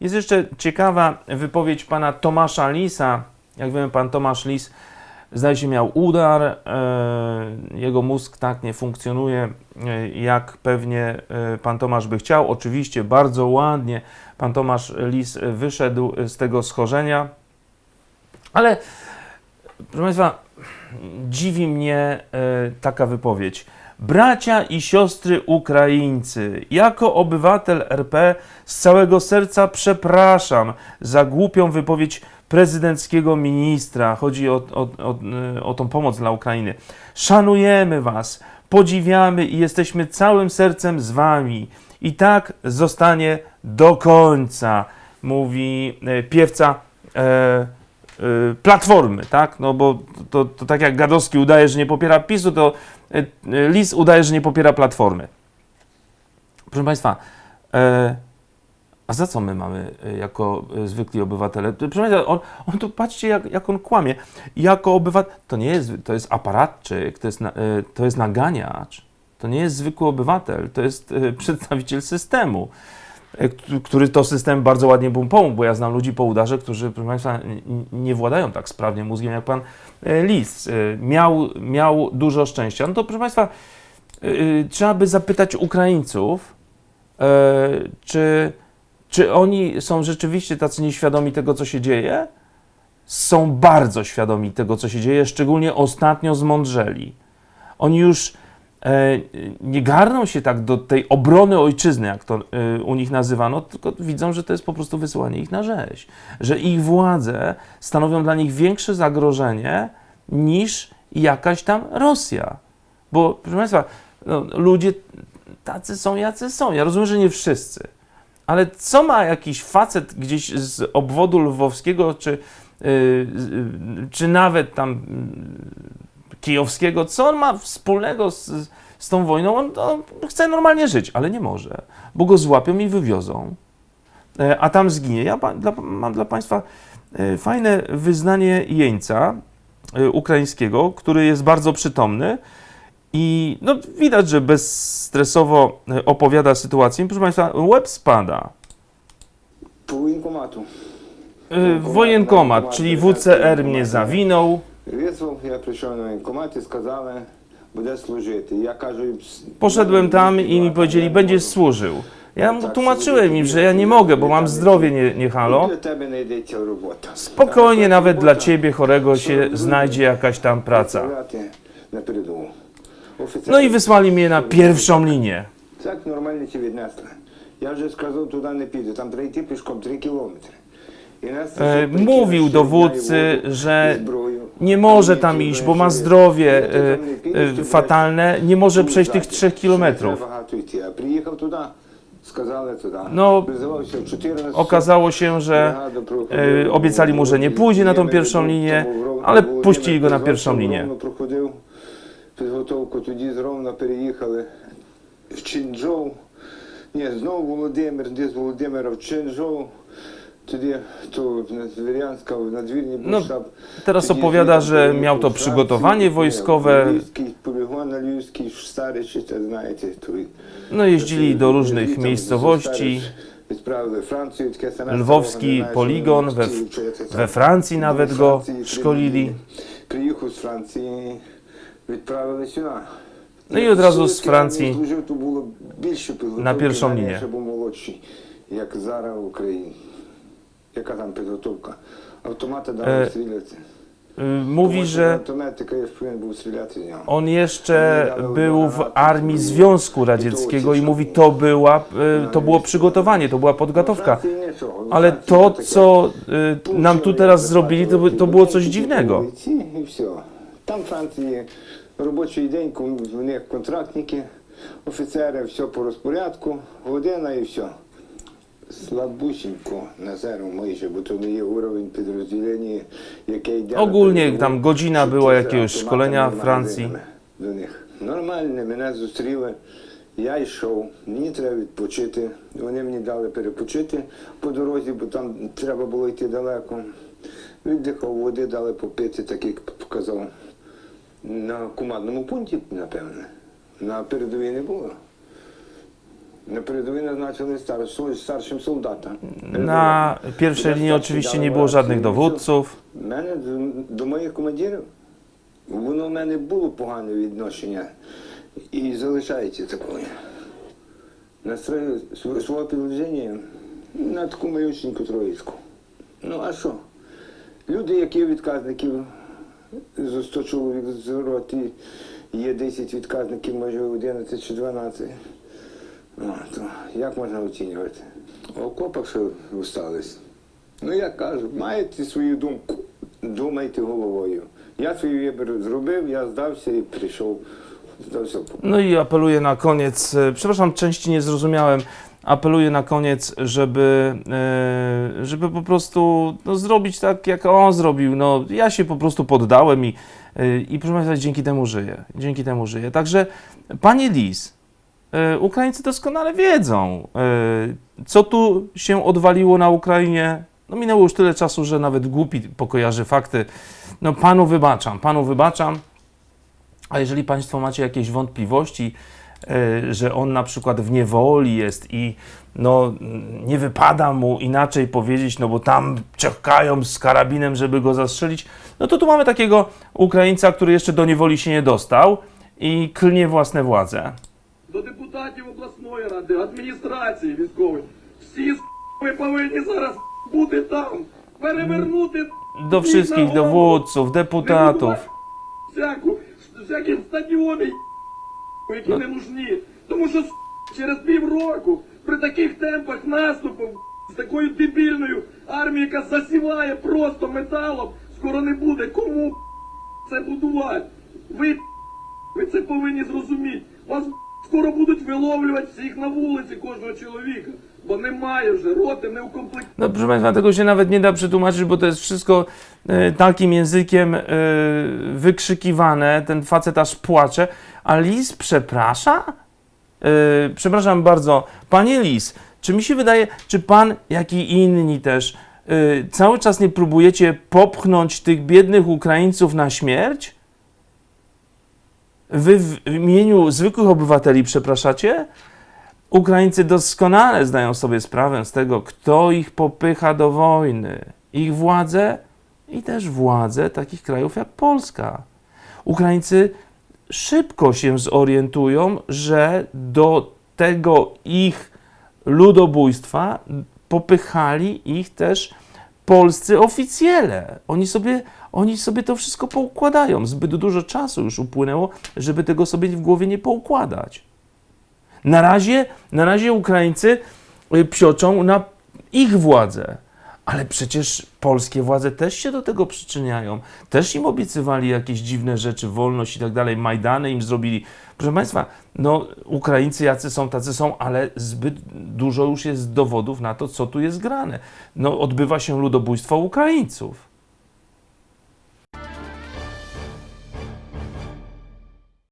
Jest jeszcze ciekawa wypowiedź pana Tomasza Lisa. Jak wiemy, pan Tomasz Lis zdaje się miał udar. e, Jego mózg tak nie funkcjonuje, e, jak pewnie e, pan Tomasz by chciał. Oczywiście bardzo ładnie pan Tomasz Lis wyszedł z tego schorzenia. Ale, proszę Państwa, dziwi mnie taka wypowiedź. Bracia i siostry Ukraińcy, jako obywatel RP z całego serca przepraszam za głupią wypowiedź prezydenckiego ministra. Chodzi o, o, o, o tą pomoc dla Ukrainy. Szanujemy Was, podziwiamy i jesteśmy całym sercem z Wami. I tak zostanie do końca, mówi e, piewca. E, Platformy, tak? No bo to, to tak jak Gadowski udaje, że nie popiera PiSu, to y, y, Lis udaje, że nie popiera Platformy. Proszę Państwa, e, a za co my mamy y, jako y, zwykli obywatele? Proszę Państwa, on, on tu patrzcie, jak, jak on kłamie. Jako obywatel, to nie jest, to jest aparatczyk, to jest, y, to jest naganiacz, to nie jest zwykły obywatel, to jest y, przedstawiciel systemu który to system bardzo ładnie mu pomógł, bo ja znam ludzi po udarze, którzy, proszę Państwa, nie władają tak sprawnie mózgiem jak pan e, Lis. E, Miał, miał dużo szczęścia. No to, proszę Państwa, e, e, trzeba by zapytać Ukraińców, e, czy, czy oni są rzeczywiście tacy nieświadomi tego, co się dzieje? Są bardzo świadomi tego, co się dzieje, szczególnie ostatnio zmądrzeli. Oni już e, nie garną się tak do tej obrony ojczyzny, jak to e, u nich nazywano, tylko widzą, że to jest po prostu wysyłanie ich na rzeź. Że ich władze stanowią dla nich większe zagrożenie niż jakaś tam Rosja. Bo, proszę Państwa, no, ludzie tacy są, jacy są. Ja rozumiem, że nie wszyscy. Ale co ma jakiś facet gdzieś z obwodu lwowskiego, czy, yy, czy nawet tam kijowskiego, co on ma wspólnego z, z tą wojną? On, on chce normalnie żyć, ale nie może, bo go złapią i wywiozą, e, a tam zginie. Ja dla, mam dla Państwa e, fajne wyznanie jeńca e, ukraińskiego, który jest bardzo przytomny. I no, widać, że bezstresowo opowiada sytuację. Proszę Państwa, łeb spada. Wojenkomatu. Wojenkomat, czyli WCR mnie zawinął Визвав, я прийшов на воєнкомат і сказали, буде служити. Я кажу, Poszedłem tam i mi powiedzieli, będziesz służył. Ja mu tłumaczyłem im, że ja nie mogę, bo mam zdrowie nie, nie halo. Для тебе знайдеться робота. Spokojnie, nawet dla ciebie chorego się znajdzie jakaś tam praca. Працювати на передову. Офіцер, No i wysłali mnie na pierwszą linię. Так нормально ці віднесли. Я вже сказав, туди не піду, там треба йти пішком 3 кілометри. І нас це E, все прикинули, mówił що dowódcy, знає воду, że і зброю. nie może tam Wiecie, iść, że bo ma się- zdrowie Wiecie, e, tam nie pić, e, to fatalne, nie może przejść tych Що trzech не kilometrów. треба багато йти. А приїхав туди, сказали туди. No, Визивався в 14 Okazało się, że e, obiecali mu, że nie pójdzie na tą pierwszą linię, ale puścili go na pierwszą linię. Ровно проходив підготовку, тоді з Ровно переїхали в Чинджоу. Ні, знову Володимир, де з Володимира в Чинджоу. Тоді то Звірянська в надвірні був No, штаб. Teraz Тоді opowiada, звідти że поїхав miał to у przygotowanie Францію, wojskowe, Львівський полігон на Львівській, в Старичі, це знаєте, той no jeździli do różnych miejscowości. Відправили в Францію, таке саме Lwowski не знаю, poligon, що we, хотів вчитися. we Francji nawet go szkolili. Приїхав з Франції, відправили сюди. No i od razu z Коли я Francji служив, то було більше підготовки. на першу в мене, лінію. Я ще був молодший, як зараз в Україні. Яка там підготовка? Автомати дали Е, стріляти. Y, Mówi, że Автоматика я ж повинен був стріляти з нього. on jeszcze był w armii Związku Radzieckiego i mówi, to, była, y, to było przygotowanie, to była podgotowka. Франції нічого. Ну, Ale Франція to, таке. co y, nam tu teraz zrobili, to, by- to było coś dziwnego. І все. Там в Франції робочий день, ком- в них контрактники, офіцери, все по розпорядку, година і все. Майже, бо то не є уровень підрозділення, яке йде. на Ogólnie tam godzina była jakiegoś szkolenia w Francji. До них. Нормально, мене зустріли. Я йшов, мені треба відпочити. Вони мені дали перепочити по дорозі, бо там треба було йти далеко. Віддихав, води дали попити, так як показав. На командному пункті, напевне. На передовій не було. На передовій назначили старшим, старшим солдата. Na pierwszej linii oczywiście nie było żadnych dowódców. Мене до, моїх командирів воно в мене було погане відношення і залишається такою. Настрою св- свого підлеження на таку малюсеньку троїцьку. Ну а що? Люди, які відказників зо 100 чоловік з роти, є 10 відказників, може 11 чи 12. Ну, то як можна оцінювати? В окопах що остались. Ну, я кажу, маєте свою думку, думайте головою. Я свій вибір зробив, я здався і прийшов. Здався. No i apeluję na koniec, e, przepraszam, części nie zrozumiałem, apeluję na koniec, żeby, e, żeby po prostu no, zrobić tak, jak on zrobił. No, ja się po prostu poddałem i, e, i proszę Państwa, dzięki temu żyję. Dzięki temu żyję. Także, Panie Lis, e, Ukraińcy doskonale wiedzą, e, co tu się odwaliło na Ukrainie. No minęło już tyle czasu, że nawet głupi pokojarzy fakty. No Panu wybaczam, Panu wybaczam. A jeżeli Państwo macie jakieś wątpliwości, e, że on na przykład w niewoli jest i no, nie wypada mu inaczej powiedzieć, no bo tam czekają z karabinem, żeby go zastrzelić, no to tu mamy takiego Ukraińca, który jeszcze do niewoli się nie dostał i klnie własne władze. До депутатів обласної ради, адміністрації військової. Всі ви повинні зараз бути там, перевернути Do wszystkich dowódców, deputatów. всяку, всякі стадіони, які не нужні. Тому що через півроку при таких темпах наступу з такою дебільною армією, яка засіває просто металом, скоро не буде кому це будувати. Ви, ви це повинні зрозуміти. Вас скоро будуть виловлювати всіх на wулиці кожного чоловіка, бо немає вже роти не укомплектовані. No proszę Państwa, tego się nawet nie da przetłumaczyć, bo to jest wszystko e, takim językiem e, wykrzykiwane. Ten facet aż płacze. A Lis przeprasza? E, przepraszam bardzo. Panie Lis, czy mi się wydaje, czy Pan, jak i inni też, e, cały czas nie próbujecie popchnąć tych biednych Ukraińców na śmierć? Wy w imieniu zwykłych obywateli przepraszacie? Ukraińcy doskonale zdają sobie sprawę z tego, kto ich popycha do wojny. Ich władze i też władze takich krajów jak Polska. Ukraińcy szybko się zorientują, że do tego ich ludobójstwa popychali ich też polscy oficjele. Oni sobie, oni sobie to wszystko poukładają. Zbyt dużo czasu już upłynęło, żeby tego sobie w głowie nie poukładać. Na razie, na razie Ukraińcy y, psioczą na ich władzę. Ale przecież polskie władze też się do tego przyczyniają. Też im obiecywali jakieś dziwne rzeczy, wolność i tak dalej. Majdany im zrobili. Proszę Państwa, no Ukraińcy jacy są, tacy są, ale zbyt dużo już jest dowodów na to, co tu jest grane. No odbywa się ludobójstwo Ukraińców.